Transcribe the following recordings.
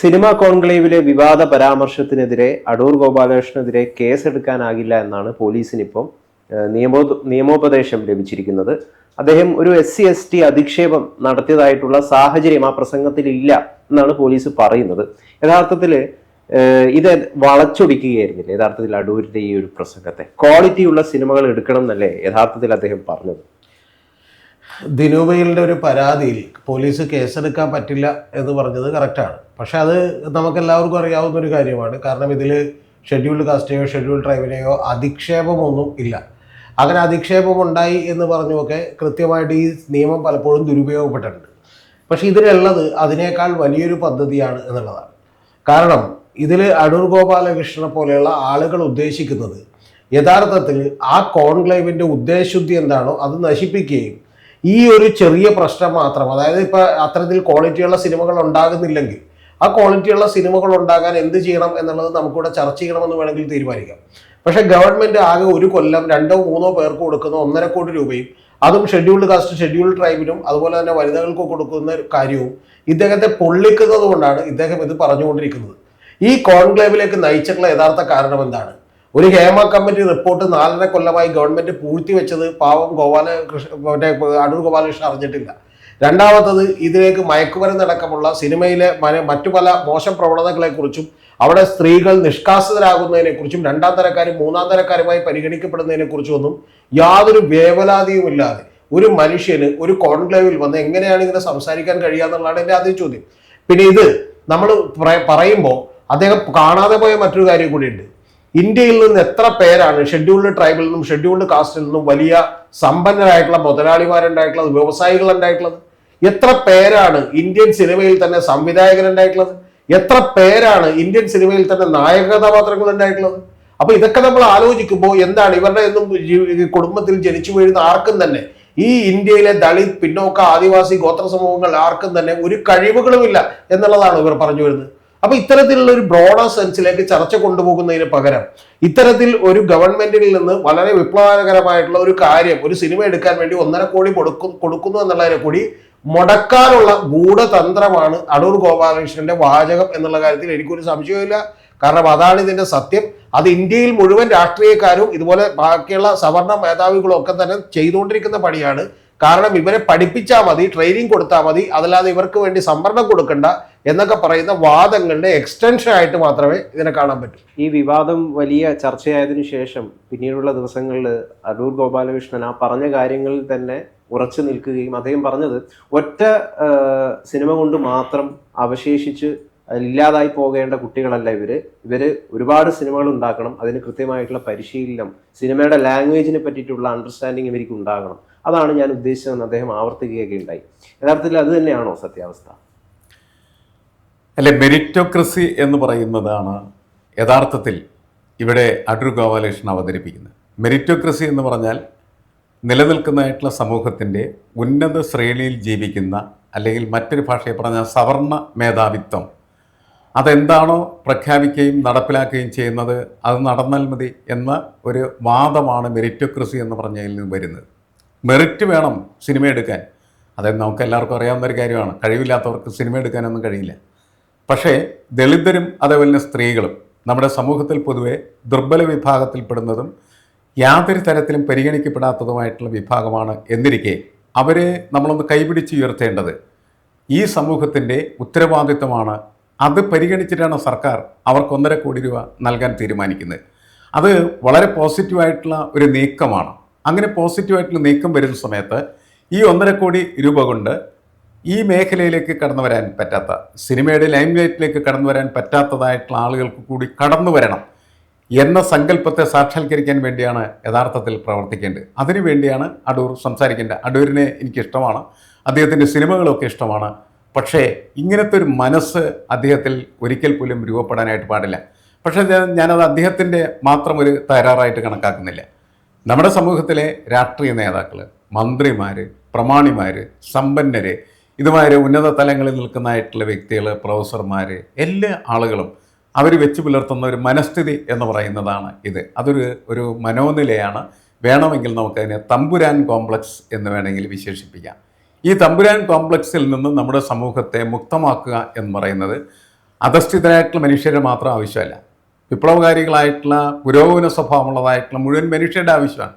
Cinema കോൺക്ലേവിലെ വിവാദ പരാമർശത്തിനെതിരെ അടൂർ ഗോപാലകൃഷ്ണനെതിരെ കേസെടുക്കാനാകില്ല എന്നാണ് പോലീസിനിപ്പം നിയമോ നിയമോപദേശം ലഭിച്ചിരിക്കുന്നത്. അദ്ദേഹം ഒരു എസ് സി എസ് ടി അധിക്ഷേപം നടത്തിയതായിട്ടുള്ള സാഹചര്യം ആ പ്രസംഗത്തിൽ ഇല്ല എന്നാണ് പോലീസ് പറയുന്നത്. യഥാർത്ഥത്തിൽ ഇത് വളച്ചൊടിക്കുകയായിരുന്നില്ല യഥാർത്ഥത്തിൽ അടൂരിന്റെ ഈ ഒരു പ്രസംഗത്തെ. ക്വാളിറ്റിയുള്ള സിനിമകൾ എടുക്കണം എന്നല്ലേ യഥാർത്ഥത്തിൽ അദ്ദേഹം പറഞ്ഞത്? ദിനുബയിലിന്റെ ഒരു പരാതിയിൽ പോലീസ് കേസെടുക്കാൻ പറ്റില്ല എന്ന് പറഞ്ഞത് കറക്റ്റാണ് പക്ഷെ അത് നമുക്കെല്ലാവർക്കും അറിയാവുന്ന ഒരു കാര്യമാണ്. കാരണം ഇതിൽ ഷെഡ്യൂൾഡ് കാസ്റ്റിനെയോ ഷെഡ്യൂൾഡ് ട്രൈബിനെയോ അധിക്ഷേപമൊന്നും ഇല്ല. അങ്ങനെ അധിക്ഷേപം ഉണ്ടായി എന്ന് പറഞ്ഞുമൊക്കെ കൃത്യമായിട്ട് ഈ നിയമം പലപ്പോഴും ദുരുപയോഗപ്പെട്ടിട്ടുണ്ട്. പക്ഷെ ഇതിലുള്ളത് അതിനേക്കാൾ വലിയൊരു പദ്ധതിയാണ് എന്നുള്ളതാണ്. കാരണം ഇതിൽ അടൂർ ഗോപാലകൃഷ്ണനെ പോലെയുള്ള ആളുകൾ ഉദ്ദേശിക്കുന്നത് യഥാർത്ഥത്തിൽ ആ കോൺക്ലേവിന്റെ ഉദ്ദേശശുദ്ധി എന്താണോ അത് നശിപ്പിക്കുകയും ഈ ഒരു ചെറിയ പ്രശ്നം മാത്രം അതായത് ഇപ്പൊ അത്തരത്തിൽ ക്വാളിറ്റിയുള്ള സിനിമകൾ ഉണ്ടാകുന്നില്ലെങ്കിൽ ആ ക്വാളിറ്റിയുള്ള സിനിമകൾ ഉണ്ടാകാൻ എന്ത് ചെയ്യണം എന്നുള്ളത് നമുക്കിവിടെ ചർച്ച ചെയ്യണമെന്ന് വേണമെങ്കിൽ തീരുമാനിക്കാം. പക്ഷേ ഗവൺമെന്റ് ആകെ ഒരു കൊല്ലം രണ്ടോ മൂന്നോ പേർക്ക് കൊടുക്കുന്ന ഒന്നര കോടി രൂപയും അതും ഷെഡ്യൂൾഡ് കാസ്റ്റ് ഷെഡ്യൂൾഡ് ട്രൈബിനും അതുപോലെ തന്നെ വനിതകൾക്ക് കൊടുക്കുന്ന കാര്യവും ഇദ്ദേഹത്തെ പൊള്ളിക്കുന്നത് കൊണ്ടാണ് ഇദ്ദേഹം ഇത് പറഞ്ഞുകൊണ്ടിരിക്കുന്നത്. ഈ കോൺക്ലേവിലേക്ക് നയിച്ചിട്ടുള്ള യഥാർത്ഥ കാരണം എന്താണ്? ഒരു ഹേമ കമ്മിറ്റി റിപ്പോർട്ട് നാലര കൊല്ലമായി ഗവൺമെന്റ് പൂഴ്ത്തി വെച്ചത് പാവം ഗോപാല മറ്റേ അടൂർ ഗോപാലകൃഷ്ണൻ അറിഞ്ഞിട്ടില്ല. രണ്ടാമത്തത് ഇതിലേക്ക് മയക്കുമരുന്നടക്കമുള്ള സിനിമയിലെ മറ്റു പല മോശം പ്രവണതകളെക്കുറിച്ചും അവിടെ സ്ത്രീകൾ നിഷ്കാസിതരാകുന്നതിനെക്കുറിച്ചും രണ്ടാം തരക്കാരും മൂന്നാം തരക്കാരുമായി പരിഗണിക്കപ്പെടുന്നതിനെക്കുറിച്ചും ഒന്നും യാതൊരു വേവലാതിയുമില്ലാതെ ഒരു മനുഷ്യന് ഒരു കോൺക്ലേവിൽ വന്ന് എങ്ങനെയാണ് ഇങ്ങനെ സംസാരിക്കാൻ കഴിയാന്നുള്ളതാണ് എന്റെ ആദ്യ ചോദ്യം. പിന്നെ ഇത് നമ്മൾ പറയുമ്പോൾ അദ്ദേഹം കാണാതെ പോയ മറ്റൊരു കാര്യം കൂടിയുണ്ട്. ഇന്ത്യയിൽ നിന്ന് എത്ര പേരാണ് ഷെഡ്യൂൾഡ് ട്രൈബിൽ നിന്നും ഷെഡ്യൂൾഡ് കാസ്റ്റിൽ നിന്നും വലിയ സമ്പന്നരായിട്ടുള്ള മുതലാളിമാരുണ്ടായിട്ടുള്ളത് വ്യവസായികളുണ്ടായിട്ടുള്ളത്? എത്ര പേരാണ് ഇന്ത്യൻ സിനിമയിൽ തന്നെ സംവിധായകരുണ്ടായിട്ടുള്ളത്? എത്ര പേരാണ് ഇന്ത്യൻ സിനിമയിൽ തന്നെ നായക കഥാപാത്രങ്ങൾ ഉണ്ടായിട്ടുള്ളത് അപ്പൊ ഇതൊക്കെ നമ്മൾ ആലോചിക്കുമ്പോൾ എന്താണ് ഇവരുടെ എന്നും കുടുംബത്തിൽ ജനിച്ചു വീഴുന്ന ആർക്കും തന്നെ ഈ ഇന്ത്യയിലെ ദളിത് പിന്നോക്ക ആദിവാസി ഗോത്ര സമൂഹങ്ങൾ ആർക്കും തന്നെ ഒരു കഴിവുകളുമില്ല എന്നുള്ളതാണ് ഇവർ പറഞ്ഞു വരുന്നത്. അപ്പൊ ഇത്തരത്തിലുള്ള ഒരു ബ്രോഡർ സെൻസിലേക്ക് ചർച്ച കൊണ്ടുപോകുന്നതിന് പകരം ഇത്തരത്തിൽ ഒരു ഗവൺമെന്റിൽ നിന്ന് വളരെ വിപ്ലവകരമായിട്ടുള്ള ഒരു കാര്യം ഒരു സിനിമ എടുക്കാൻ വേണ്ടി ഒന്നര കോടി കൊടുക്കും കൊടുക്കുന്നു എന്നുള്ളതിനെ കൂടി മുടക്കാനുള്ള ഗൂഢതന്ത്രമാണ് അടൂർ ഗോപാലകൃഷ്ണന്റെ വാചകം എന്നുള്ള കാര്യത്തിൽ എനിക്കൊരു സംശയമില്ല കാരണം അതാണ് ഇതിന്റെ സത്യം. അത് ഇന്ത്യയിൽ മുഴുവൻ രാഷ്ട്രീയക്കാരും ഇതുപോലെ ബാക്കിയുള്ള സവർണ മേധാവികളും ഒക്കെ തന്നെ ചെയ്തുകൊണ്ടിരിക്കുന്ന പണിയാണ്. കാരണം ഇവരെ പഠിപ്പിച്ചാൽ മതി ട്രെയിനിങ് കൊടുത്താൽ മതി അതല്ലാതെ ഇവർക്ക് വേണ്ടി സംവരണം കൊടുക്കണ്ട എന്നൊക്കെ പറയുന്ന വാദങ്ങളുടെ എക്സ്റ്റൻഷൻ ആയിട്ട് മാത്രമേ ഇതിനെ കാണാൻ പറ്റൂ. ഈ വിവാദം വലിയ ചർച്ചയായതിനു ശേഷം പിന്നീടുള്ള ദിവസങ്ങളിൽ അടൂർ ഗോപാലകൃഷ്ണൻ ആ പറഞ്ഞ കാര്യങ്ങളിൽ തന്നെ ഉറച്ചു നിൽക്കുകയും അദ്ദേഹം പറഞ്ഞത് ഒറ്റ സിനിമ കൊണ്ട് മാത്രം അവശേഷിച്ച് ഇല്ലാതായി പോകേണ്ട കുട്ടികളല്ല ഇവർ. ഇവർ ഒരുപാട് സിനിമകൾ ഉണ്ടാക്കണം. അതിന് കൃത്യമായിട്ടുള്ള പരിശീലനം സിനിമയുടെ ലാംഗ്വേജിനെ പറ്റിയിട്ടുള്ള അണ്ടർസ്റ്റാൻഡിങ് ഇവർക്ക് ഉണ്ടാകണം. അതാണ് ഞാൻ ഉദ്ദേശിച്ചതെന്ന് അദ്ദേഹം ആവർത്തിക്കുകയൊക്കെ ഉണ്ടായി. യഥാർത്ഥത്തിൽ അത് തന്നെയാണോ സത്യാവസ്ഥ? അല്ലെ മെരിറ്റോക്രസി എന്ന് പറയുന്നതാണ് യഥാർത്ഥത്തിൽ ഇവിടെ അടൂർ ഗോപാലകൃഷ്ണൻ അവതരിപ്പിക്കുന്നത്. മെരിറ്റോക്രസി എന്ന് പറഞ്ഞാൽ നിലനിൽക്കുന്നതായിട്ടുള്ള സമൂഹത്തിന്റെ ഉന്നത ശ്രേണിയിൽ ജീവിക്കുന്ന അല്ലെങ്കിൽ മറ്റൊരു ഭാഷയെ പറഞ്ഞാൽ സവർണ മേധാവിത്വം അതെന്താണോ പ്രഖ്യാപിക്കുകയും നടപ്പിലാക്കുകയും ചെയ്യുന്നത് അത് നടന്നാൽ മതി എന്ന ഒരു വാദമാണ് മെറിറ്റോക്രസി എന്ന് പറഞ്ഞതിൽ നിന്ന് വരുന്നത്. മെറിറ്റ് വേണം സിനിമ എടുക്കാൻ. അത് നമുക്ക് എല്ലാവർക്കും അറിയാവുന്ന ഒരു കാര്യമാണ്. കഴിവില്ലാത്തവർക്ക് സിനിമ എടുക്കാനൊന്നും കഴിയില്ല. പക്ഷേ ദളിതരും അതേപോലെ തന്നെ സ്ത്രീകളും നമ്മുടെ സമൂഹത്തിൽ പൊതുവെ ദുർബല വിഭാഗത്തിൽപ്പെടുന്നതും യാതൊരു തരത്തിലും പരിഗണിക്കപ്പെടാത്തതുമായിട്ടുള്ള വിഭാഗമാണ് എന്നിരിക്കെ അവരെ നമ്മളൊന്ന് കൈപിടിച്ച് ഉയർത്തേണ്ടത് ഈ സമൂഹത്തിന്റെ ഉത്തരവാദിത്തമാണ് അത് പരിഗണിച്ചിട്ടാണ് സർക്കാർ അവർക്ക് ഒന്നര കോടി രൂപ നൽകാൻ തീരുമാനിക്കുന്നത്? അത് വളരെ പോസിറ്റീവായിട്ടുള്ള ഒരു നീക്കമാണ്. അങ്ങനെ പോസിറ്റീവായിട്ടുള്ള നീക്കം വരുന്ന സമയത്ത് ഈ ഒന്നര കോടി രൂപ കൊണ്ട് ഈ മേഖലയിലേക്ക് കടന്നു വരാൻ പറ്റാത്ത സിനിമയുടെ ലൈം ലൈറ്റിലേക്ക് കടന്നു വരാൻ പറ്റാത്തതായിട്ടുള്ള ആളുകൾക്ക് കൂടി കടന്നു വരണം എന്ന സങ്കല്പത്തെ സാക്ഷാത്കരിക്കാൻ വേണ്ടിയാണ് യഥാർത്ഥത്തിൽ പ്രവർത്തിക്കേണ്ടത്. അതിനുവേണ്ടിയാണ് അടൂർ സംസാരിക്കേണ്ടത്. അടൂരിനെ എനിക്കിഷ്ടമാണ്. അദ്ദേഹത്തിന്റെ സിനിമകളൊക്കെ ഇഷ്ടമാണ്. പക്ഷേ ഇങ്ങനത്തെ ഒരു മനസ്സ് അദ്ദേഹത്തിൽ ഒരിക്കൽ പോലും രൂപപ്പെടാനായിട്ട് പാടില്ല. പക്ഷേ ഞാനത് അദ്ദേഹത്തിന്റെ മാത്രം ഒരു തകരാറായിട്ട് കണക്കാക്കുന്നില്ല. നമ്മുടെ സമൂഹത്തിലെ രാഷ്ട്രീയ നേതാക്കൾ മന്ത്രിമാർ പ്രമാണിമാർ സമ്പന്നര് ഇതുമാതിരി ഉന്നത തലങ്ങളിൽ നിൽക്കുന്നതായിട്ടുള്ള വ്യക്തികൾ പ്രൊഫസർമാർ എല്ലാ ആളുകളും അവർ വെച്ച് പുലർത്തുന്ന ഒരു മനസ്ഥിതി എന്ന് പറയുന്നതാണ് ഇത്. അതൊരു ഒരു മനോനിലയാണ്. വേണമെങ്കിൽ നമുക്കതിനെ തമ്പുരാൻ കോംപ്ലക്സ് എന്ന് വേണമെങ്കിൽ വിശേഷിപ്പിക്കാം. ഈ തമ്പുരാൻ കോംപ്ലക്സിൽ നിന്ന് നമ്മുടെ സമൂഹത്തെ മുക്തമാക്കുക എന്ന് പറയുന്നത് അധസ്ഥിതരായിട്ടുള്ള മനുഷ്യരെ മാത്രം ആവശ്യമല്ല. വിപ്ലവകാരികളായിട്ടുള്ള പുരോഗമന സ്വഭാവമുള്ളതായിട്ടുള്ള മുഴുവൻ മനുഷ്യരുടെ ആവശ്യമാണ്.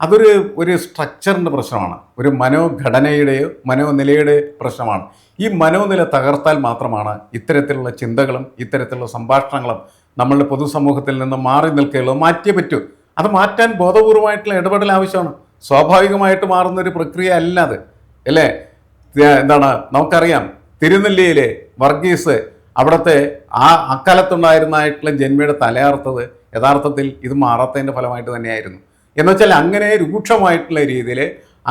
അതൊരു ഒരു സ്ട്രക്ചറിന്റെ പ്രശ്നമാണ്. ഒരു മനോഘടനയുടെയോ മനോനിലയുടെ പ്രശ്നമാണ്. ഈ മനോനില തകർത്താൽ മാത്രമാണ് ഇത്തരത്തിലുള്ള ചിന്തകളും ഇത്തരത്തിലുള്ള സംഭാഷണങ്ങളും നമ്മളുടെ പൊതുസമൂഹത്തിൽ നിന്ന് മാറി നിൽക്കുകയുള്ളൂ മാറ്റിയേ പറ്റൂ. അത് മാറ്റാൻ ബോധപൂർവമായിട്ടുള്ള ഇടപെടൽ ആവശ്യമാണ്. സ്വാഭാവികമായിട്ട് മാറുന്ന ഒരു പ്രക്രിയ അല്ല അത്. അല്ലേ? എന്താണ്? നമുക്കറിയാം. തിരുനെല്ലിയിലെ വർഗീസ് അവിടുത്തെ ആ അക്കാലത്തുണ്ടായിരുന്നായിട്ടുള്ള ജന്മയുടെ തലയാർത്തത് യഥാർത്ഥത്തിൽ ഇത് മാറാത്തതിന്റെ ഫലമായിട്ട് തന്നെയായിരുന്നു. എന്ന് വെച്ചാൽ അങ്ങനെ രൂക്ഷമായിട്ടുള്ള രീതിയിൽ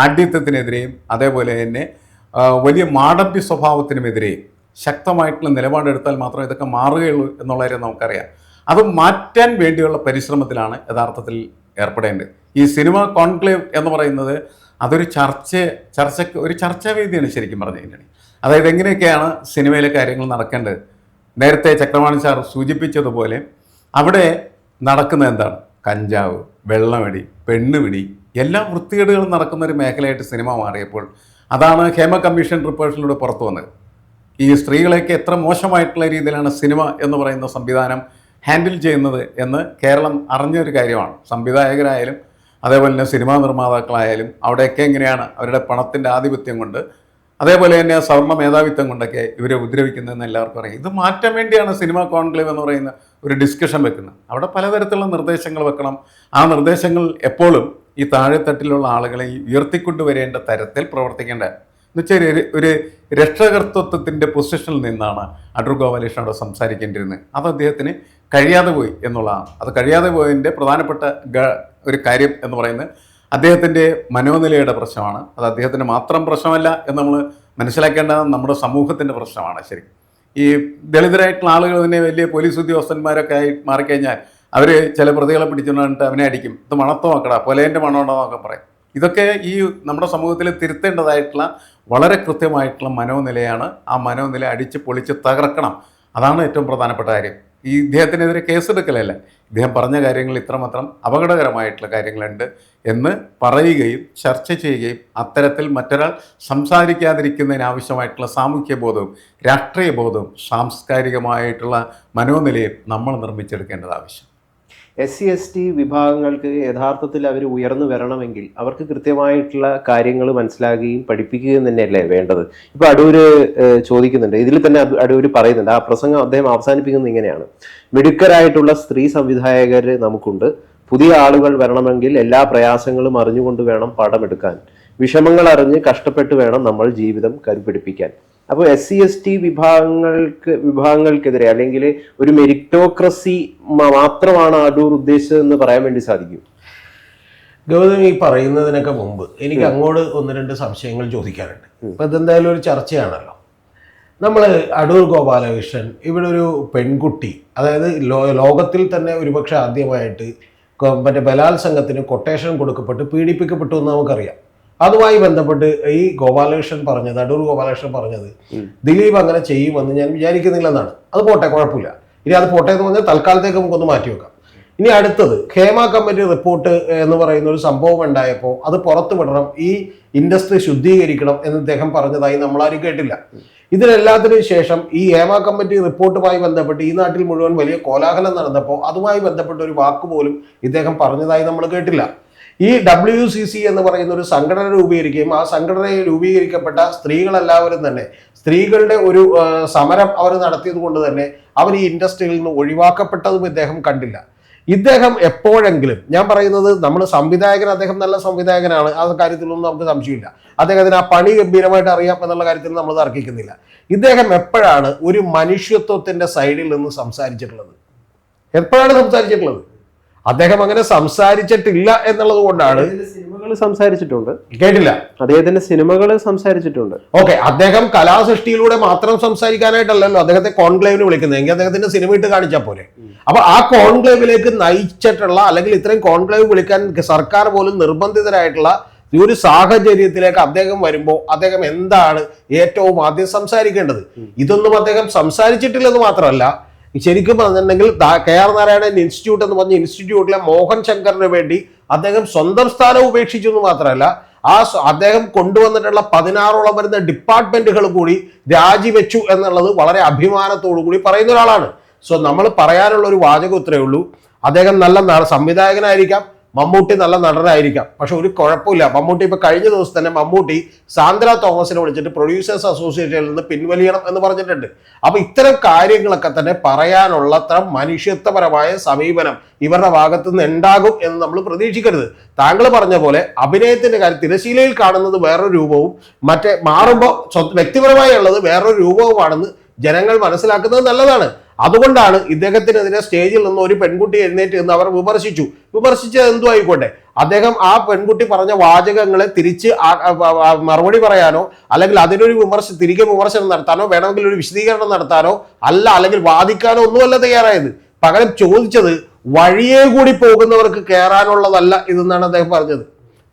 ആഢ്യത്വത്തിനെതിരെയും അതേപോലെ തന്നെ വലിയ മാടമ്പി സ്വഭാവത്തിനുമെതിരെയും ശക്തമായിട്ടുള്ള നിലപാടെടുത്താൽ മാത്രമേ ഇതൊക്കെ മാറുകയുള്ളൂ എന്നുള്ള കാര്യം നമുക്കറിയാം. അത് മാറ്റാൻ വേണ്ടിയുള്ള പരിശ്രമത്തിലാണ് യഥാർത്ഥത്തിൽ ഏർപ്പെടേണ്ടത്. ഈ സിനിമ കോൺക്ലേവ് എന്ന് പറയുന്നത് അതൊരു ചർച്ച ചർച്ചയ്ക്ക് ഒരു ചർച്ചാ ചർച്ചാവേദിയാണ് ശരിക്കും പറഞ്ഞു കഴിഞ്ഞാൽ അതായത് എങ്ങനെയൊക്കെയാണ് സിനിമയിലെ കാര്യങ്ങൾ നടക്കേണ്ടത്? നേരത്തെ ചക്രവാണി സാർ സൂചിപ്പിച്ചതുപോലെ അവിടെ നടക്കുന്ന എന്താണ്? കഞ്ചാവ് വെള്ളമിടി പെണ്ണുപിടി എല്ലാ വൃത്തികേടുകളും നടക്കുന്ന ഒരു മേഖലയായിട്ട് സിനിമ മാറിയപ്പോൾ അതാണ് ഹേമ കമ്മീഷൻ റിപ്പോർട്ടിലൂടെ പുറത്തു വന്നത്. ഈ സ്ത്രീകളെയൊക്കെ എത്ര മോശമായിട്ടുള്ള രീതിയിലാണ് സിനിമ എന്ന് പറയുന്ന സംവിധാനം ഹാൻഡിൽ ചെയ്യുന്നത് എന്ന് കേരളം അറിഞ്ഞൊരു കാര്യമാണ്. സംവിധായകരായാലും അതേപോലെ തന്നെ സിനിമാ നിർമ്മാതാക്കളായാലും അവിടെയൊക്കെ എങ്ങനെയാണ് അവരുടെ പണത്തിന്റെ ആധിപത്യം കൊണ്ട് അതേപോലെ തന്നെ സ്വർണ മേധാവിത്വം കൊണ്ടൊക്കെ ഇവരെ ഉപദ്രവിക്കുന്നതെന്ന് എല്ലാവർക്കും അറിയാം. ഇത് മാറ്റാൻ വേണ്ടിയാണ് സിനിമ കോൺക്ലേവ് എന്ന് പറയുന്ന ഒരു ഡിസ്കഷൻ വെക്കുന്നത്. അവിടെ പലതരത്തിലുള്ള നിർദ്ദേശങ്ങൾ വെക്കണം. ആ നിർദ്ദേശങ്ങൾ എപ്പോഴും ഈ താഴെത്തട്ടിലുള്ള ആളുകളെ ഉയർത്തിക്കൊണ്ടുവരേണ്ട തരത്തിൽ പ്രവർത്തിക്കേണ്ട എന്നുവെച്ചാൽ ഒരു ഒരു രക്ഷകർത്തത്വത്തിന്റെ പൊസിഷനിൽ നിന്നാണ് അടൂർ ഗോപാലകൃഷ്ണൻ അവിടെ സംസാരിക്കേണ്ടിയിരുന്നത് അത് അദ്ദേഹത്തിന് കഴിയാതെ പോയി എന്നുള്ളതാണ്. അത് കഴിയാതെ പോയതിന്റെ പ്രധാനപ്പെട്ട ഒരു കാര്യം എന്ന് പറയുന്നത് അദ്ദേഹത്തിന്റെ മനോനിലയുടെ പ്രശ്നമാണ്. അത് അദ്ദേഹത്തിന്റെ മാത്രം പ്രശ്നമല്ല എന്ന് നമ്മൾ മനസ്സിലാക്കേണ്ടത് നമ്മുടെ സമൂഹത്തിന്റെ പ്രശ്നമാണ് ശരി. ഈ ദളിതരായിട്ടുള്ള ആളുകൾ തന്നെ വലിയ പോലീസ് ഉദ്യോഗസ്ഥന്മാരൊക്കെ ആയി മാറിക്കഴിഞ്ഞാൽ അവർ ചില പ്രതികളെ പിടിച്ചുകൊണ്ടിട്ട് അവനെ അടിക്കും. ഇത് മണത്തോ നോക്കടാ പൊലേന്റെ മണമുണ്ടോ എന്നൊക്കെ പറയും. ഇതൊക്കെ ഈ നമ്മുടെ സമൂഹത്തിൽ തിരുത്തേണ്ടതായിട്ടുള്ള വളരെ കൃത്യമായിട്ടുള്ള മനോനിലയാണ് ആ മനോനില അടിച്ച് പൊളിച്ച് തകർക്കണം. അതാണ് ഏറ്റവും പ്രധാനപ്പെട്ട കാര്യം. ഈ ഇദ്ദേഹത്തിനെതിരെ കേസെടുക്കലല്ല ഇദ്ദേഹം പറഞ്ഞ കാര്യങ്ങൾ ഇത്രമാത്രം അപകടകരമായിട്ടുള്ള കാര്യങ്ങളുണ്ട് എന്ന് പറയുകയും ചർച്ച ചെയ്യുകയും അത്തരത്തിൽ മറ്റൊരാൾ സംസാരിക്കാതിരിക്കുന്നതിന് ആവശ്യമായിട്ടുള്ള സാമൂഹ്യ ബോധവും രാഷ്ട്രീയ ബോധവും സാംസ്കാരികമായിട്ടുള്ള മനോനിലയും നമ്മൾ നിർമ്മിച്ചെടുക്കേണ്ടത് ആവശ്യം എസ് സി എസ് ടി വിഭാഗങ്ങൾക്ക് യഥാർത്ഥത്തിൽ അവർ ഉയർന്നു വരണമെങ്കിൽ അവർക്ക് കൃത്യമായിട്ടുള്ള കാര്യങ്ങൾ മനസ്സിലാക്കുകയും പഠിപ്പിക്കുകയും തന്നെയല്ലേ വേണ്ടത്? ഇപ്പൊ അടൂര് ചോദിക്കുന്നുണ്ട്. ഇതിൽ തന്നെ അടൂർ പറയുന്നുണ്ട്. ആ പ്രസംഗം അദ്ദേഹം അവസാനിപ്പിക്കുന്നത് ഇങ്ങനെയാണ്. മിടുക്കരായിട്ടുള്ള സ്ത്രീ സംവിധായകർ നമുക്കുണ്ട്. പുതിയ ആളുകൾ വരണമെങ്കിൽ എല്ലാ പ്രയാസങ്ങളും അറിഞ്ഞുകൊണ്ട് വേണം പാഠമെടുക്കാൻ. വിഷമങ്ങൾ അറിഞ്ഞ് കഷ്ടപ്പെട്ട് വേണം നമ്മൾ ജീവിതം കരുപിടിപ്പിക്കാൻ. അപ്പോൾ എസ് സി എസ് ടി വിഭാഗങ്ങൾക്ക് വിഭാഗങ്ങൾക്കെതിരെ അല്ലെങ്കിൽ ഒരു മെരിറ്റോക്രസി മാത്രമാണ് അടൂർ ഉദ്ദേശിച്ചതെന്ന് പറയാൻ വേണ്ടി സാധിക്കും? ഗൗതം ഈ പറയുന്നതിനൊക്കെ മുമ്പ് എനിക്ക് അങ്ങോട്ട് ഒന്ന് രണ്ട് സംശയങ്ങൾ ചോദിക്കാനുണ്ട്. ഇപ്പൊ ഇതെന്തായാലും ഒരു ചർച്ചയാണല്ലോ. നമ്മൾ അടൂർ ഗോപാലകൃഷ്ണൻ ഇവിടെ ഒരു പെൺകുട്ടി അതായത് ലോകത്തിൽ തന്നെ ഒരുപക്ഷെ ആദ്യമായിട്ട് മറ്റേ ബലാത്സംഗത്തിന് കൊട്ടേഷൻ കൊടുക്കപ്പെട്ട് പീഡിപ്പിക്കപ്പെട്ടു എന്ന് നമുക്കറിയാം. അതുമായി ബന്ധപ്പെട്ട് ഈ ഗോപാലകൃഷ്ണൻ പറഞ്ഞത് അടൂർ ഗോപാലകൃഷ്ണൻ പറഞ്ഞത് ദിലീപ് അങ്ങനെ ചെയ്യുമെന്ന് ഞാൻ വിചാരിക്കുന്നില്ലെന്നാണ്. അത് പോട്ടെ കുഴപ്പമില്ല. ഇനി അത് പോട്ടെ എന്ന് പറഞ്ഞാൽ തൽക്കാലത്തേക്ക് നമുക്കൊന്ന് മാറ്റി വെക്കാം. ഇനി അടുത്തത് ഹേമ കമ്മിറ്റി റിപ്പോർട്ട് എന്ന് പറയുന്ന ഒരു സംഭവം ഉണ്ടായപ്പോൾ അത് പുറത്തു വിടണം ഈ ഇൻഡസ്ട്രി ശുദ്ധീകരിക്കണം എന്ന് അദ്ദേഹം പറഞ്ഞതായി നമ്മളാരും കേട്ടില്ല. ഇതിനെല്ലാത്തിനും ശേഷം ഈ ഹേമ കമ്മിറ്റി റിപ്പോർട്ടുമായി ബന്ധപ്പെട്ട് ഈ നാട്ടിൽ മുഴുവൻ വലിയ കോലാഹലം നടന്നപ്പോൾ അതുമായി ബന്ധപ്പെട്ട ഒരു വാക്ക് പോലും ഇദ്ദേഹം പറഞ്ഞതായി നമ്മൾ കേട്ടില്ല. ഈ ഡബ്ല്യു സി സി എന്ന് പറയുന്ന ഒരു സംഘടന രൂപീകരിക്കുകയും ആ സംഘടനയിൽ രൂപീകരിക്കപ്പെട്ട സ്ത്രീകളെല്ലാവരും തന്നെ സ്ത്രീകളുടെ ഒരു സമരം അവർ നടത്തിയത് കൊണ്ട് തന്നെ അവർ ഈ ഇൻഡസ്ട്രിയിൽ നിന്ന് ഒഴിവാക്കപ്പെട്ടതും ഇദ്ദേഹം കണ്ടില്ല. ഇദ്ദേഹം എപ്പോഴെങ്കിലും ഞാൻ പറയുന്നത് നമ്മൾ സംവിധായകൻ അദ്ദേഹം നല്ല സംവിധായകനാണ് ആ കാര്യത്തിലൊന്നും നമുക്ക് സംശയമില്ല. അദ്ദേഹത്തിന് ആ പണി ഗംഭീരമായിട്ട് അറിയാം എന്നുള്ള കാര്യത്തിൽ നമ്മൾ തർക്കിക്കുന്നില്ല ഇദ്ദേഹം എപ്പോഴാണ് ഒരു മനുഷ്യത്വത്തിന്റെ സൈഡിൽ നിന്ന് സംസാരിച്ചിട്ടുള്ളത്? എപ്പോഴാണ് സംസാരിച്ചിട്ടുള്ളത്? അദ്ദേഹം അങ്ങനെ സംസാരിച്ചിട്ടില്ല എന്നുള്ളത് കൊണ്ടാണ് സിനിമകൾ സംസാരിച്ചിട്ടുണ്ട്. കേട്ടില്ല. അദ്ദേഹത്തിന്റെ സിനിമകൾ സംസാരിച്ചിട്ടുണ്ട്. ഓക്കെ അദ്ദേഹം കലാസൃഷ്ടിയിലൂടെ മാത്രം സംസാരിക്കാനായിട്ടല്ലല്ലോ അദ്ദേഹത്തെ കോൺക്ലേവിന് വിളിക്കുന്നത്. എങ്കിൽ അദ്ദേഹത്തിന്റെ സിനിമ ഇട്ട് കാണിച്ചാൽ പോലെ അപ്പൊ ആ കോൺക്ലേവിലേക്ക് നയിച്ചിട്ടുള്ള അല്ലെങ്കിൽ ഇത്രയും കോൺക്ലേവ് വിളിക്കാൻ സർക്കാർ പോലും നിർബന്ധിതരായിട്ടുള്ള ഈ ഒരു സാഹചര്യത്തിലേക്ക് അദ്ദേഹം വരുമ്പോൾ അദ്ദേഹം എന്താണ് ഏറ്റവും ആദ്യം സംസാരിക്കേണ്ടത്? ഇതൊന്നും അദ്ദേഹം സംസാരിച്ചിട്ടില്ലെന്ന് മാത്രമല്ല ശരിക്കും പറഞ്ഞിട്ടുണ്ടെങ്കിൽ കെ ആർ നാരായണൻ ഇൻസ്റ്റിറ്റ്യൂട്ട് എന്ന് പറഞ്ഞ ഇൻസ്റ്റിറ്റ്യൂട്ടിലെ മോഹൻ ശങ്കറിന് വേണ്ടി അദ്ദേഹം സ്വന്തം സ്ഥാനം ഉപേക്ഷിച്ചു എന്ന് മാത്രമല്ല ആ അദ്ദേഹം കൊണ്ടുവന്നിട്ടുള്ള പതിനാറോളം വരുന്ന ഡിപ്പാർട്ട്മെന്റുകൾ കൂടി രാജിവെച്ചു എന്നുള്ളത് വളരെ അഭിമാനത്തോടു കൂടി പറയുന്ന ഒരാളാണ്. സോ നമ്മൾ പറയാനുള്ള ഒരു വാചകം ഇത്രയേ ഉള്ളൂ. അദ്ദേഹം നല്ല സംവിധായകനായിരിക്കാം. മമ്മൂട്ടി നല്ല നടനായിരിക്കാം. പക്ഷെ ഒരു കുഴപ്പമില്ല. മമ്മൂട്ടി ഇപ്പൊ കഴിഞ്ഞ ദിവസം തന്നെ മമ്മൂട്ടി സാന്ദ്ര തോമസിനെ വിളിച്ചിട്ട് പ്രൊഡ്യൂസേഴ്സ് അസോസിയേഷനിൽ നിന്ന് പിൻവലിയണം എന്ന് പറഞ്ഞിട്ടുണ്ട്. അപ്പൊ ഇത്തരം കാര്യങ്ങളൊക്കെ തന്നെ പറയാനുള്ള മനുഷ്യത്വപരമായ സമീപനം ഇവരുടെ ഭാഗത്തു നിന്ന് ഉണ്ടാകും എന്ന് നമ്മൾ പ്രതീക്ഷിക്കരുത്. താങ്കൾ പറഞ്ഞ പോലെ അഭിനയത്തിന്റെ കാര്യം തിരശീലയിൽ കാണുന്നത് വേറൊരു രൂപവും മറ്റേ മാറുമ്പോൾ വ്യക്തിപരമായി ഉള്ളത് വേറൊരു രൂപവുമാണെന്ന് ജനങ്ങൾ മനസ്സിലാക്കുന്നത് നല്ലതാണ്. അതുകൊണ്ടാണ് ഇദ്ദേഹത്തിനെതിരെ സ്റ്റേജിൽ നിന്ന് ഒരു പെൺകുട്ടി എഴുന്നേറ്റ് നിന്ന് അവർ വിമർശിച്ചു. വിമർശിച്ചത് എന്തു ആയിക്കോട്ടെ? അദ്ദേഹം ആ പെൺകുട്ടി പറഞ്ഞ വാചകങ്ങളെ തിരിച്ച് മറുപടി പറയാനോ അല്ലെങ്കിൽ അതിനൊരു വിമർശ തിരികെ വിമർശനം നടത്താനോ വേണമെങ്കിൽ ഒരു വിശദീകരണം നടത്താനോ അല്ല അല്ലെങ്കിൽ വാദിക്കാനോ ഒന്നുമല്ല തയ്യാറായത്. പകരം ചോദിച്ചത് വഴിയെ കൂടി പോകുന്നവർക്ക് കയറാനുള്ളതല്ല ഇതെന്നാണ് അദ്ദേഹം പറഞ്ഞത്.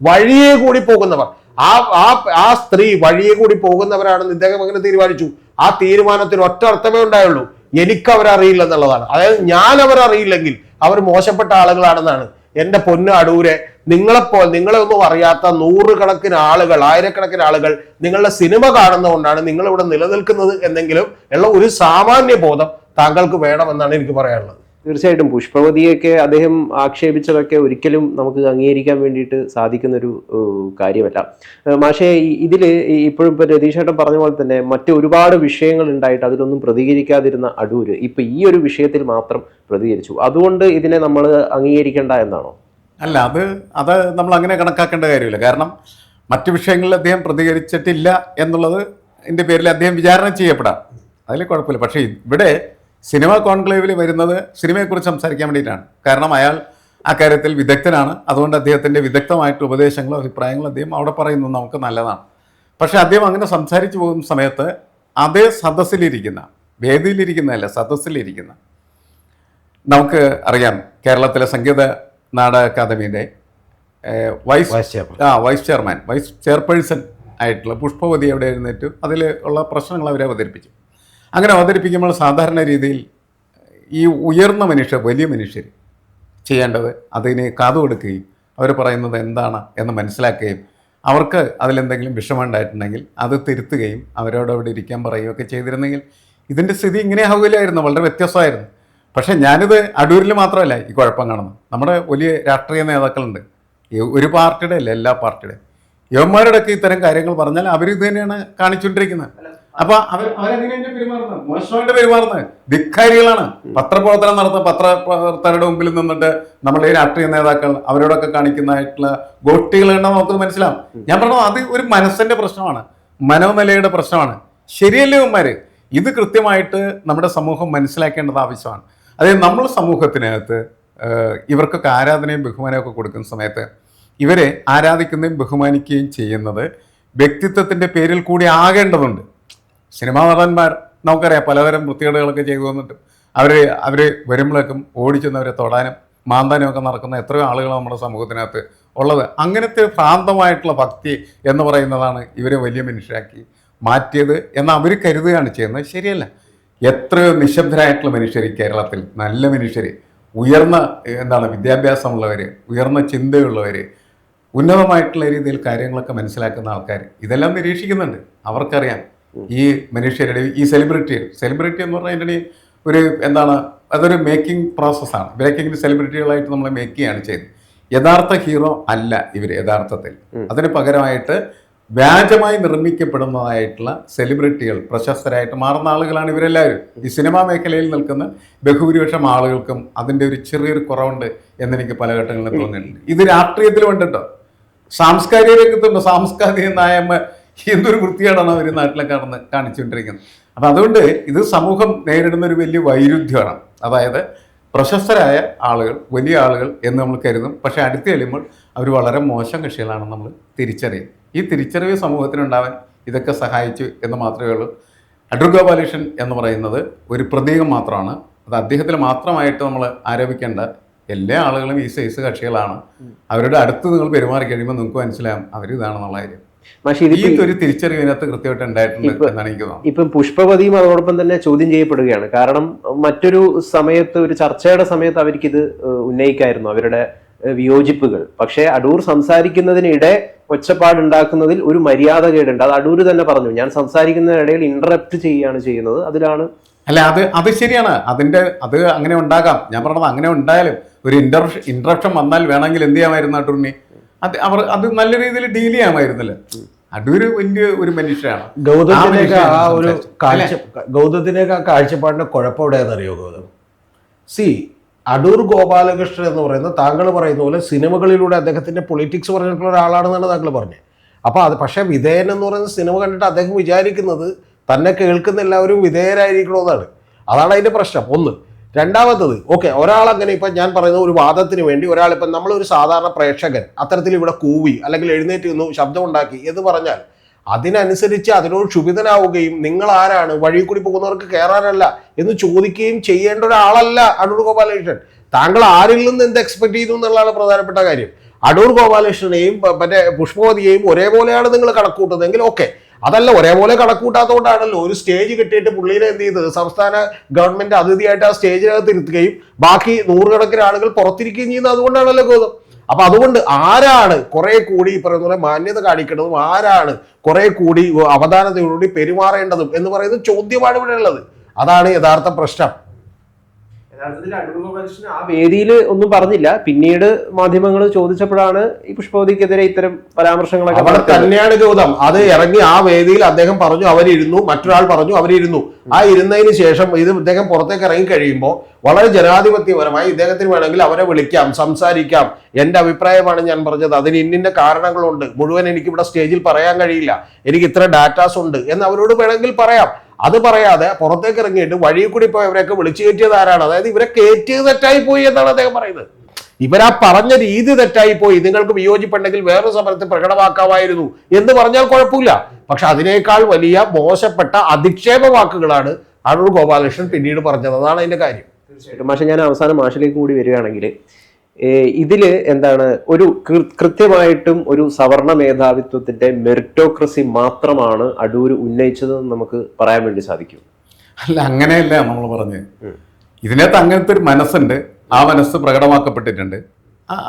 വഴിയെ കൂടി പോകുന്നവർ. ആ ആ ആ സ്ത്രീ വഴിയെ കൂടി പോകുന്നവരാണെന്ന് ഇദ്ദേഹം അങ്ങനെ തീരുമാനിച്ചു. ആ തീരുമാനത്തിന് ഒറ്റ അർത്ഥമേ ഉണ്ടായുള്ളൂ. എനിക്ക് അവരറിയില്ല എന്നുള്ളതാണ് അതായത് ഞാൻ അവരറിയില്ലെങ്കിൽ അവർ മോശപ്പെട്ട ആളുകളാണെന്നാണ്. എന്റെ പൊന്ന് അടൂരെ നിങ്ങളെപ്പോ നിങ്ങളെ ഒന്നും അറിയാത്ത നൂറുകണക്കിന് ആളുകൾ ആയിരക്കണക്കിന് ആളുകൾ നിങ്ങളുടെ സിനിമ കാണുന്നതുകൊണ്ടാണ് നിങ്ങൾ ഇവിടെ നിലനിൽക്കുന്നത് എന്നെങ്കിലും ഉള്ള ഒരു സാമാന്യ ബോധം താങ്കൾക്ക് വേണമെന്നാണ് എനിക്ക് പറയാനുള്ളത്. തീർച്ചയായിട്ടും പുഷ്പവതിയൊക്കെ അദ്ദേഹം ആക്ഷേപിച്ചതൊക്കെ ഒരിക്കലും നമുക്ക് അംഗീകരിക്കാൻ വേണ്ടിയിട്ട് സാധിക്കുന്ന ഒരു ഏഹ്, കാര്യമല്ല മാഷെ ഇതിൽ ഇപ്പോഴും ഇപ്പോൾ രതീഷേട്ടൻ പറഞ്ഞ പോലെ തന്നെ മറ്റ് ഒരുപാട് വിഷയങ്ങൾ ഉണ്ടായിട്ട് അതിലൊന്നും പ്രതികരിക്കാതിരുന്ന അടൂര് ഇപ്പം ഈ ഒരു വിഷയത്തിൽ മാത്രം പ്രതികരിച്ചു. അതുകൊണ്ട് ഇതിനെ നമ്മൾ അംഗീകരിക്കേണ്ട എന്നാണോ? അല്ല അത് അത് നമ്മൾ അങ്ങനെ കണക്കാക്കേണ്ട കാര്യമില്ല. കാരണം മറ്റു വിഷയങ്ങളിൽ അദ്ദേഹം പ്രതികരിച്ചിട്ടില്ല എന്നുള്ളത് എന്റെ പേരിൽ അദ്ദേഹം വിചാരണ ചെയ്യപ്പെടാം. അതിൽ കുഴപ്പമില്ല. പക്ഷേ ഇവിടെ സിനിമ കോൺക്ലേവിൽ വരുന്നത് സിനിമയെക്കുറിച്ച് സംസാരിക്കാൻ വേണ്ടിയിട്ടാണ്. കാരണം അയാൾ അക്കാര്യത്തിൽ വിദഗ്ധനാണ്. അതുകൊണ്ട് അദ്ദേഹത്തിന്റെ വിദഗ്ധമായിട്ട് ഉപദേശങ്ങളോ അഭിപ്രായങ്ങളോ അദ്ദേഹം അവിടെ പറയുന്നത് നമുക്ക് നല്ലതാണ്. പക്ഷേ അദ്ദേഹം അങ്ങനെ സംസാരിച്ചു പോകുന്ന സമയത്ത് അതേ സദസ്സിലിരിക്കുന്ന വേദിയിലിരിക്കുന്നതല്ല സദസ്സിലിരിക്കുന്ന നമുക്ക് അറിയാം കേരളത്തിലെ സംഗീത നാടക അക്കാദമിയുടെ വൈസ് ആ വൈസ് ചെയർമാൻ വൈസ് ചെയർപേഴ്സൺ ആയിട്ടുള്ള പുഷ്പവതി അവിടെ എഴുന്നേറ്റു. അതിൽ ഉള്ള പ്രശ്നങ്ങൾ അവരെ അവതരിപ്പിച്ചു. അങ്ങനെ അവതരിപ്പിക്കുമ്പോൾ സാധാരണ രീതിയിൽ ഈ ഉയർന്ന മനുഷ്യർ വലിയ മനുഷ്യർ ചെയ്യേണ്ടത് അതിന് കാതുകൊടുക്കുകയും അവർ പറയുന്നത് എന്താണ് എന്ന് മനസ്സിലാക്കുകയും അവർക്ക് അതിലെന്തെങ്കിലും വിഷമമുണ്ടായിട്ടുണ്ടെങ്കിൽ അത് തിരുത്തുകയും അവരോട് അവിടെ ഇരിക്കാൻ പറയുകയൊക്കെ ചെയ്തിരുന്നെങ്കിൽ ഇതിന്റെ സ്ഥിതി ഇങ്ങനെ ആവില്ലായിരുന്നു വളരെ വ്യത്യസ്തമായിരുന്നു. പക്ഷേ ഞാനിത് അടൂരിൽ മാത്രമല്ല ഈ കുഴപ്പം കാണുന്നത്. നമ്മുടെ വലിയ രാഷ്ട്രീയ നേതാക്കളുണ്ട്. ഒരു പാർട്ടിയുടെ അല്ല എല്ലാ പാർട്ടിയുടെയും. യുവന്മാരുടെയൊക്കെ ഇത്തരം കാര്യങ്ങൾ പറഞ്ഞാൽ അവർ ഇത് തന്നെയാണ് കാണിച്ചുകൊണ്ടിരിക്കുന്നത്. അപ്പൊ അവർ അവരെങ്ങനെയാണ് പെരുമാറുന്നത്? മോശമായിട്ട് പെരുമാറുന്നത്. ധിക്കാരികളാണ്. പത്രപ്രവർത്തനം നടത്തുന്ന പത്രപ്രവർത്തകരുടെ മുമ്പിൽ നിന്നിട്ട് നമ്മുടെ ഈ രാഷ്ട്രീയ നേതാക്കൾ അവരോടൊക്കെ കാണിക്കുന്നതായിട്ടുള്ള ഗോട്ടികൾ കണ്ടാൽ നമുക്ക് മനസ്സിലാവും. ഞാൻ പറഞ്ഞു അത് ഒരു മനസ്സിന്റെ പ്രശ്നമാണ്. മനോനിലയുടെ പ്രശ്നമാണ്. ശരിയല്ലേ ഉമ്മാര്? ഇത് കൃത്യമായിട്ട് നമ്മുടെ സമൂഹം മനസ്സിലാക്കേണ്ടത് ആവശ്യമാണ്. അതായത് നമ്മൾ സമൂഹത്തിനകത്ത് ഇവർക്കൊക്കെ ആരാധനയും ബഹുമാനവും ഒക്കെ കൊടുക്കുന്ന സമയത്ത് ഇവരെ ആരാധിക്കുന്നതും ബഹുമാനിക്കുകയും ചെയ്യുന്നത് വ്യക്തിത്വത്തിന്റെ പേരിൽ കൂടി ആകേണ്ടതുണ്ട്. സിനിമാ നടന്മാർ നമുക്കറിയാം പലതരം വൃത്തികേടുകളൊക്കെ ചെയ്തു വന്നിട്ട് അവർ അവർ വരുമ്പോഴേക്കും ഓടിച്ചെന്നവരെ തൊടാനും മാന്താനും ഒക്കെ നടക്കുന്ന എത്രയോ ആളുകൾ നമ്മുടെ സമൂഹത്തിനകത്ത് ഉള്ളത്. അങ്ങനത്തെ ഭ്രാന്തമായിട്ടുള്ള ഭക്തി എന്ന് പറയുന്നതാണ് ഇവരെ വലിയ മനുഷ്യരാക്കി മാറ്റിയത് എന്ന് അവർ കരുതുകയാണ് ചെയ്യുന്നത്. ശരിയല്ല. എത്രയോ നിശബ്ദരായിട്ടുള്ള മനുഷ്യർ കേരളത്തിൽ. നല്ല മനുഷ്യർ ഉയർന്ന എന്താണ് വിദ്യാഭ്യാസമുള്ളവർ ഉയർന്ന ചിന്തയുള്ളവർ ഉന്നതമായിട്ടുള്ള രീതിയിൽ കാര്യങ്ങളൊക്കെ മനസ്സിലാക്കുന്ന ആൾക്കാർ ഇതെല്ലാം നിരീക്ഷിക്കുന്നുണ്ട്. അവർക്കറിയാം. ഈ മനുഷ്യരുടെ ഈ സെലിബ്രിറ്റി സെലിബ്രിറ്റി എന്ന് പറഞ്ഞാൽ അതിന്റെ ഒരു എന്താണ് അതൊരു മേക്കിംഗ് പ്രോസസ്സാണ് മേക്കിംഗ് സെലിബ്രിറ്റികളായിട്ട് നമ്മൾ മേക്ക് ചെയ്യാണ് ചെയ്യുന്നത്. യഥാർത്ഥ ഹീറോ അല്ല ഇവർ യഥാർത്ഥത്തിൽ. അതിന് പകരമായിട്ട് വ്യാജമായി നിർമ്മിക്കപ്പെടുന്നതായിട്ടുള്ള സെലിബ്രിറ്റികൾ പ്രശസ്തരായിട്ട് മാറുന്ന ആളുകളാണ് ഇവരെല്ലാവരും. ഈ സിനിമാ മേഖലയിൽ നിൽക്കുന്ന ബഹുഭൂരിപക്ഷം ആളുകൾക്കും അതിന്റെ ഒരു ചെറിയൊരു കുറവുണ്ട് എന്നെനിക്ക് പല ഘട്ടങ്ങളിലും തോന്നിയിട്ടുണ്ട്. ഇത് രാഷ്ട്രീയത്തിൽ ഉണ്ട് കേട്ടോ സാംസ്കാരിക രംഗത്തുണ്ട്. സാംസ്കാരിക നായമ്മ എന്തൊരു വൃത്തിയാണെന്ന് അവർ നാട്ടിലെ കാണുന്ന കാണിച്ചുകൊണ്ടിരിക്കുന്നത്. അപ്പം അതുകൊണ്ട് ഇത് സമൂഹം നേരിടുന്ന ഒരു വലിയ വൈരുദ്ധ്യമാണ്. അതായത് പ്രശസ്തരായ ആളുകൾ വലിയ ആളുകൾ എന്ന് നമ്മൾ കരുതും. പക്ഷേ അടുത്ത് ചെല്ലുമ്പോൾ അവർ വളരെ മോശം കക്ഷികളാണെന്ന് നമ്മൾ തിരിച്ചറിയും. ഈ തിരിച്ചറിവ് സമൂഹത്തിനുണ്ടാവാൻ ഇതൊക്കെ സഹായിച്ചു എന്ന് മാത്രമേ ഉള്ളൂ. അടൂർ എന്ന് പറയുന്നത് ഒരു പ്രതീകം മാത്രമാണ്. അത് അദ്ദേഹത്തിൽ മാത്രമായിട്ട് നമ്മൾ ആരോപിക്കേണ്ട എല്ലാ ആളുകളും ഈ സൈസ് കക്ഷികളാണ്. അവരുടെ അടുത്ത് നിങ്ങൾ പെരുമാറി കഴിയുമ്പോൾ നിങ്ങൾക്ക് മനസ്സിലാകും അവരിതാണെന്നുള്ള കാര്യം. മാഷി ഇത് ഒരു തിരിച്ചറിവിനകത്ത് കൃത്യമായിട്ട് ഉണ്ടായിട്ടുണ്ട് ഇപ്പം പുഷ്പവതിയും അതോടൊപ്പം തന്നെ ചോദ്യം ചെയ്യപ്പെടുകയാണ്. കാരണം മറ്റൊരു സമയത്ത് ഒരു ചർച്ചയുടെ സമയത്ത് അവർക്കിത് ഇത് ഉന്നയിക്കായിരുന്നു അവരുടെ വിയോജിപ്പുകൾ. പക്ഷേ അടൂർ സംസാരിക്കുന്നതിനിടെ ഒച്ചപ്പാടുണ്ടാക്കുന്നതിൽ ഒരു മര്യാദ കേടുണ്ട് അത് അടൂർ തന്നെ പറഞ്ഞു. ഞാൻ സംസാരിക്കുന്നതിനിടയിൽ ഇന്ററപ്റ്റ് ചെയ്യുകയാണ് ചെയ്യുന്നത്. അതിലാണ് അല്ല അത് അത് ശരിയാണ്. അതിന്റെ അത് അങ്ങനെ ഉണ്ടാകാം. ഞാൻ പറഞ്ഞത് അങ്ങനെ ഉണ്ടായാലും ഒരു ഇന്റർ ഇന്ററപ്ഷൻ വന്നാൽ വേണമെങ്കിൽ എന്ത് ചെയ്യാമായിരുന്നു അടൂരിനെ? അത് അവർ അത് നല്ല രീതിയിൽ ഡീൽ ചെയ്യാമായിരുന്നില്ല. അടൂര് വലിയ ഒരു മനുഷ്യനാണ്. ഗൗതത്തിനൊക്കെ ആ ഒരു മനുഷ്യൻ കാഴ്ച ഗൗതത്തിനൊക്കെ ആ കാഴ്ചപ്പാടിന്റെ കുഴപ്പം എവിടെയാണെന്നറിയോ ഗൗതം? സി അടൂർ ഗോപാലകൃഷ്ണൻ എന്ന് പറയുന്ന താങ്കൾ പറയുന്ന പോലെ സിനിമകളിലൂടെ അദ്ദേഹത്തിന്റെ പൊളിറ്റിക്സ് പറഞ്ഞിട്ടുള്ള ഒരാളാണെന്നാണ് താങ്കൾ പറഞ്ഞത്. അപ്പോൾ അത് പക്ഷേ വിധേയൻ എന്ന് പറയുന്ന സിനിമ കണ്ടിട്ട് അദ്ദേഹം വിചാരിക്കുന്നത് തന്നെ കേൾക്കുന്ന എല്ലാവരും വിധേയരായിരിക്കണമെന്നാണ് അതാണ് അതിന്റെ പ്രശ്നം. ഒന്ന് രണ്ടാമത്തത് ഓക്കെ ഒരാൾ അങ്ങനെ ഇപ്പം ഞാൻ പറയുന്ന ഒരു വാദത്തിന് വേണ്ടി ഒരാളിപ്പം നമ്മളൊരു സാധാരണ പ്രേക്ഷകൻ അത്തരത്തിൽ ഇവിടെ കൂവി അല്ലെങ്കിൽ എഴുന്നേറ്റ് നിന്നു ശബ്ദമുണ്ടാക്കി എന്ന് പറഞ്ഞാൽ അതിനനുസരിച്ച് അതിനോട് ക്ഷുഭിതനാവുകയും നിങ്ങൾ ആരാണ് വഴി കൂടി പോകുന്നവർക്ക് കയറാനല്ല എന്ന് ചോദിക്കുകയും ചെയ്യേണ്ട ഒരാളല്ല അടൂർ ഗോപാലകൃഷ്ണൻ. താങ്കൾ ആരിൽ നിന്ന് എന്ത് എക്സ്പെക്ട് ചെയ്തു എന്നുള്ളതാണ് പ്രധാനപ്പെട്ട കാര്യം. അടൂർ ഗോപാലകൃഷ്ണനെയും മറ്റേ പുഷ്പവതിയെയും ഒരേപോലെയാണ് നിങ്ങൾ കണക്കൂട്ടുന്നതെങ്കിൽ ഓക്കെ അതല്ല ഒരേപോലെ കണക്കൂട്ടാത്തതുകൊണ്ടാണല്ലോ ഒരു സ്റ്റേജ് കിട്ടിയിട്ട് പുള്ളിനെ എന്ത് ചെയ്ത് സംസ്ഥാന ഗവൺമെന്റ് അതിഥിയായിട്ട് ആ സ്റ്റേജിനകത്ത് ഇരുത്തുകയും ബാക്കി നൂറുകണക്കിന് ആളുകൾ പുറത്തിരിക്കുകയും ചെയ്യുന്നത് അതുകൊണ്ടാണല്ലോ ഗൗതം. അപ്പൊ അതുകൊണ്ട് ആരാണ് കുറെ കൂടി ഈ പറയുന്ന പോലെ മാന്യത കാണിക്കേണ്ടതും ആരാണ് കുറെ കൂടി അവധാനതയോടുകൂടി പെരുമാറേണ്ടതും എന്ന് പറയുന്ന ചോദ്യമാണ് ഇവിടെ ഉള്ളത്. അതാണ് യഥാർത്ഥ പ്രശ്നം. യഥാർത്ഥത്തിൽ ആ വേദിയിൽ ഒന്നും പറഞ്ഞില്ല. പിന്നീട് മാധ്യമങ്ങൾ ചോദിച്ചപ്പോഴാണ് ഈ പുഷ്പവതിക്കെതിരെ ഇത്തരം പരാമർശങ്ങളൊക്കെ അവിടെ. തന്നെയാണ് ചോദ്യം. അത് ഇറങ്ങി ആ വേദിയിൽ അദ്ദേഹം പറഞ്ഞു അവരിരുന്നു. മറ്റൊരാൾ പറഞ്ഞു അവരിരുന്നു. ആ ഇരുന്നതിന് ശേഷം ഇത് ഇദ്ദേഹം പുറത്തേക്ക് ഇറങ്ങി കഴിയുമ്പോൾ വളരെ ജനാധിപത്യപരമായി ഇദ്ദേഹത്തിന് വേണമെങ്കിൽ അവരെ വിളിക്കാം സംസാരിക്കാം. എന്റെ അഭിപ്രായമാണ് ഞാൻ പറഞ്ഞത്. അതിന് ഇന്നിന്റെ കാരണങ്ങളുണ്ട്. മുഴുവൻ എനിക്ക് ഇവിടെ സ്റ്റേജിൽ പറയാൻ കഴിയില്ല. എനിക്ക് ഇത്ര ഡാറ്റാസ് ഉണ്ട് എന്ന് അവരോട് വേണമെങ്കിൽ പറയാം. അത് പറയാതെ പുറത്തേക്ക് ഇറങ്ങിയിട്ട് വഴിയിൽ കൂടി പോയവരെയൊക്കെ വിളിച്ചു കയറ്റിയത് ആരാണ്? അതായത് ഇവരെ കയറ്റിയത് തെറ്റായി പോയി എന്നാണ് അദ്ദേഹം പറയുന്നത്. ഇവരാ പറഞ്ഞ രീതി തെറ്റായി പോയി. നിങ്ങൾക്ക് വിയോജിപ്പുണ്ടെങ്കിൽ വേറൊരു സമരത്തിൽ പ്രകടമാക്കാമായിരുന്നു എന്ന് പറഞ്ഞാൽ കുഴപ്പമില്ല. പക്ഷെ അതിനേക്കാൾ വലിയ മോശപ്പെട്ട അധിക്ഷേപ വാക്കുകളാണ് അടൂർ ഗോപാലകൃഷ്ണൻ പിന്നീട് പറഞ്ഞത്. അതാണ് അതിന്റെ കാര്യം. തീർച്ചയായിട്ടും. ഞാൻ അവസാനം മാഷിലേക്ക് കൂടി വരികയാണെങ്കിൽ ഇതിൽ എന്താണ് ഒരു കൃത്യമായിട്ടും ഒരു സവർണ മേധാവിത്വത്തിന്റെ മെറിറ്റോക്രസി മാത്രമാണ് അടൂര് ഉന്നയിച്ചതെന്ന് നമുക്ക് പറയാൻ വേണ്ടി സാധിക്കും. അല്ല അങ്ങനെയല്ല നമ്മൾ പറഞ്ഞത് ഇതിനകത്ത് അങ്ങനത്തെ ഒരു മനസ്സുണ്ട്. ആ മനസ്സ് പ്രകടമാക്കപ്പെട്ടിട്ടുണ്ട്.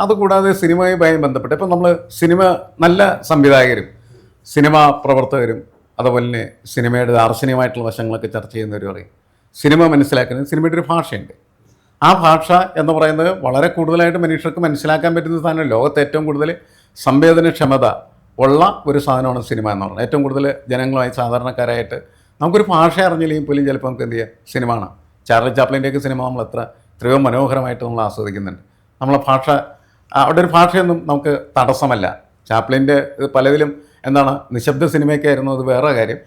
അതുകൂടാതെ സിനിമയുമായി ബന്ധപ്പെട്ട് ഇപ്പം നമ്മൾ സിനിമ നല്ല സംവിധായകരും സിനിമ പ്രവർത്തകരും അതുപോലെ തന്നെ സിനിമയുടെ ദാർശനികമായിട്ടുള്ള വശങ്ങളൊക്കെ ചർച്ച ചെയ്യുന്നവർ പറയും സിനിമ മനസ്സിലാക്കുന്നത് സിനിമയുടെ ഒരു ഭാഷയുണ്ട്. ആ ഭാഷ എന്ന് പറയുന്നത് വളരെ കൂടുതലായിട്ട് മനുഷ്യർക്ക് മനസ്സിലാക്കാൻ പറ്റുന്ന സാധനം ലോകത്ത് ഏറ്റവും കൂടുതൽ സംവേദനക്ഷമത ഉള്ള ഒരു സാധനമാണ് സിനിമ എന്ന് പറയുന്നത്. ഏറ്റവും കൂടുതൽ ജനങ്ങളുമായി സാധാരണക്കാരായിട്ട് നമുക്കൊരു ഭാഷ അറിഞ്ഞില്ലെങ്കിൽ പോലും ചിലപ്പോൾ നമുക്ക് എന്ത് ചെയ്യാം? സിനിമ ആണ് ചാർലി ചാപ്ലിന്റെയൊക്കെ സിനിമ നമ്മൾ എത്ര എത്രയോ മനോഹരമായിട്ട് നമ്മൾ ആസ്വദിക്കുന്നുണ്ട്. നമ്മളെ ഭാഷ അവിടെ ഒരു ഭാഷയൊന്നും നമുക്ക് തടസ്സമല്ല. ചാപ്ലിന്റെ പലതിലും എന്താണ് നിശബ്ദ സിനിമയൊക്കെ ആയിരുന്നു അത് വേറെ കാര്യം.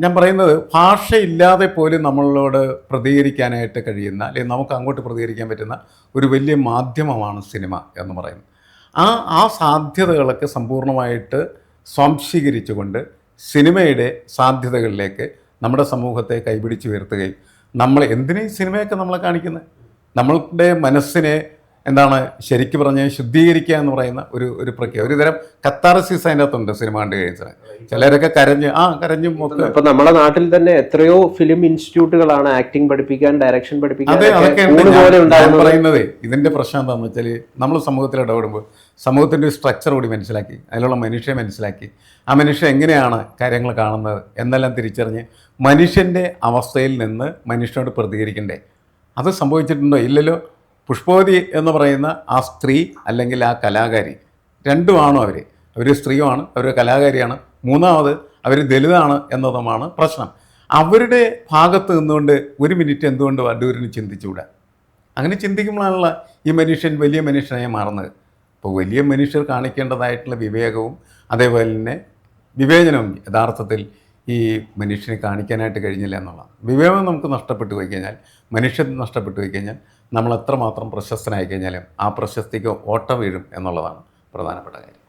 ഞാൻ പറയുന്നത് ഭാഷയില്ലാതെ പോലും നമ്മളോട് പ്രതികരിക്കാനായിട്ട് കഴിയുന്ന അല്ലെങ്കിൽ നമുക്ക് അങ്ങോട്ട് പ്രതികരിക്കാൻ പറ്റുന്ന ഒരു വലിയ മാധ്യമമാണ് സിനിമ എന്ന് പറയുന്നത്. ആ ആ സാധ്യതകളൊക്കെ സമ്പൂർണമായിട്ട് സ്വാംശീകരിച്ചുകൊണ്ട് സിനിമയുടെ സാധ്യതകളിലേക്ക് നമ്മുടെ സമൂഹത്തെ കൈപിടിച്ച് ഉയർത്തുകയും നമ്മൾ എന്തിനേ സിനിമയൊക്കെ നമ്മളെ കാണിക്കുന്നത്? നമ്മളുടെ മനസ്സിനെ എന്താണ് ശരിക്കും പറഞ്ഞാൽ ശുദ്ധീകരിക്കുക എന്ന് പറയുന്ന ഒരു ഒരു പ്രക്രിയ. ഒരു തരം കത്താറസിസ് അതിന്റെ അകത്തുണ്ട് സിനിമ കണ്ടു കഴിച്ചാൽ ചിലരൊക്കെ കരഞ്ഞ് ആ കരഞ്ഞു ഒക്കെ ഇപ്പൊ നമ്മുടെ നാട്ടിൽ തന്നെ എത്രയോ ഫിലിം ഇൻസ്റ്റിറ്റ്യൂട്ടുകളാണ് ആക്ടിംഗ് പഠിപ്പിക്കാൻ ഡയറക്ഷൻ പഠിപ്പിക്കാൻ അതെ അതൊക്കെ ഞാൻ- പറയുന്നത് ഇതിന്റെ പ്രശ്നം എന്താണെന്ന് വെച്ചാൽ നമ്മൾ സമൂഹത്തിൽ ഇടപെടുമ്പോൾ സമൂഹത്തിന്റെ ഒരു സ്ട്രക്ചർ കൂടി മനസ്സിലാക്കി അതിലുള്ള മനുഷ്യനെ മനസ്സിലാക്കി ആ മനുഷ്യൻ എങ്ങനെയാണ് കാര്യങ്ങൾ കാണുന്നത് എന്നെല്ലാം തിരിച്ചറിഞ്ഞ് മനുഷ്യന്റെ അവസ്ഥയിൽ നിന്ന് മനുഷ്യനോട് പ്രതികരിക്കണ്ടേ? അത് സംഭവിച്ചിട്ടുണ്ടോ? ഇല്ലല്ലോ. പുഷ്പവതി എന്ന് പറയുന്ന ആ സ്ത്രീ അല്ലെങ്കിൽ ആ കലാകാരി രണ്ടുമാണോ അവർ അവർ സ്ത്രീയുമാണ് അവർ കലാകാരിയാണ്. മൂന്നാമത് അവർ ദലിതാണ് എന്നതുമാണ് പ്രശ്നം. അവരുടെ ഭാഗത്ത് നിന്നുകൊണ്ട് ഒരു മിനിറ്റ് എന്തുകൊണ്ട് വണ്ടൂരിന് ചിന്തിച്ചുകൂടാ? അങ്ങനെ ചിന്തിക്കുമ്പോഴാണല്ലോ ഈ മനുഷ്യൻ വലിയ മനുഷ്യനായി മാറുന്നത്. അപ്പോൾ വലിയ മനുഷ്യർ കാണിക്കേണ്ടതായിട്ടുള്ള വിവേകവും അതേപോലെ തന്നെ വിവേചനവും യഥാർത്ഥത്തിൽ ഈ മനുഷ്യനെ കാണിക്കാനായിട്ട് കഴിഞ്ഞില്ല എന്നുള്ളതാണ്. വിവേകം നമുക്ക് നഷ്ടപ്പെട്ടു പോയി കഴിഞ്ഞാൽ മനുഷ്യൻ നഷ്ടപ്പെട്ടു പോയി കഴിഞ്ഞാൽ നമ്മൾ എത്രമാത്രം പ്രശസ്തനായി കഴിഞ്ഞാലും ആ പ്രശസ്തിക്ക് ഓട്ട വീഴും എന്നുള്ളതാണ് പ്രധാനപ്പെട്ട കാര്യം.